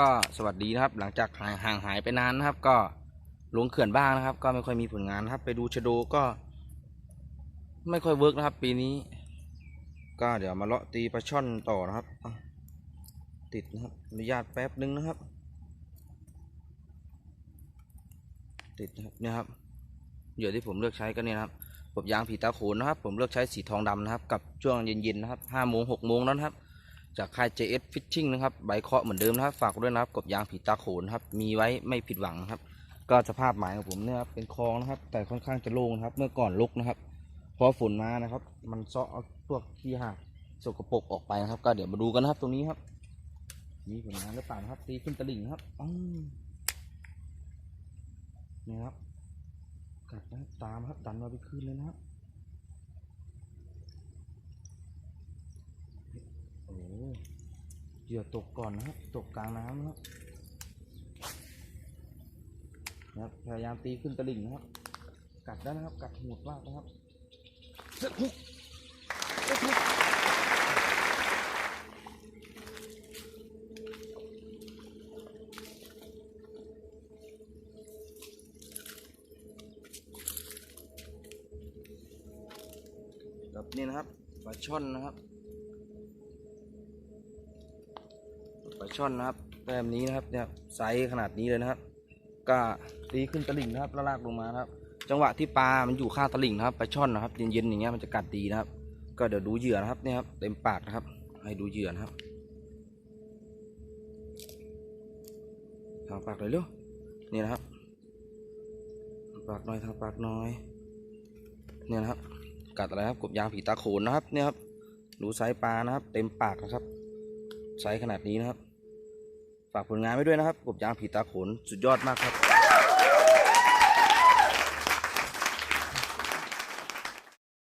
ก็สวัสดีนะครับ หลังจากห่างหางหายไปนานนะครับ ก็ลงเขื่อนบ้างนะครับ ก็ไม่ค่อยมีผลงานครับ ไปดูชะโดก็ ไม่ค่อยเวิร์กนะครับ ปีนี้ ก็เดี๋ยวมาเลาะตีปลาช่อนต่อนะครับ ติดนะครับอนุญาตแป๊บนึงนะครับ ติดนะครับเนี่ยครับเหยื่อที่ผมเลือกใช้ก็เนี่ยครับกบยางผีตาโขนนะครับ ผมเลือกใช้สีทองดำนะครับ กับช่วงเย็นๆนะครับห้าโมงหกโมงแล้วนะครับ จากค่าย JS Fishing นะครับ ใบเคาะเหมือนเดิมนะครับ ฝากด้วยนะครับ กบยางผีตาโขนครับ มีไว้ไม่ผิดหวังครับ ก็สภาพหมายของผมเนี่ยครับ เป็นคลองนะครับ แต่ค่อนข้างจะโล่งนะครับ เมื่อก่อนลกนะครับ พอฝนมานะครับ มันเซาะเอาพวกขี้หากสกปรกออกไปนะครับ ก็เดี๋ยวมาดูกันนะครับ ตรงนี้ครับ มีผลงานหรือเปล่านะครับ ตีขึ้นตลิ่งครับอืมนี่ครับ กัดนะตามครับ ดันมาไปคืนเลยนะครับ โอ้ เหยื่อตกก่อนนะครับ ตกกลางน้ำนะครับนะครับพยายามตีขึ้นตลิ่งนะครับ กัดได้นะครับ กัดหมดมากนะครับเสร็จทุกเสร็จทุกแบบนี้นะครับปลาช่อนนะครับ ปลาช่อนนะครับแบบนี้นะครับเนี่ยไซส์ขนาดนี้เลยนะครับ ก็ตีขึ้นตลิ่งนะครับแล้วลากลงมานะครับ จังหวะที่ปลา มันอยู่ข้างตลิ่งนะครับปลาช่อนนะครับเย็นๆอย่างเงี้ยมันจะกัดดีนะครับ ก็เดี๋ยวดูเหยื่อนะครับเนี่ยครับเต็มปากนะครับ ให้ดูเหยื่อนะครับทางปากเลยเร็วนี่นะครับปากน่อยทางปากน่อยเนี่ยนะครับ กัดอะไรครับกบยางผีตาโขนนะครับเนี่ยครับดูไซส์ปลานะครับ เต็มปากนะครับไซส์ขนาดนี้นะครับ ฝากผลงานไว้ด้วยนะครับกบยางผีตาโขนสุดยอดมากครับ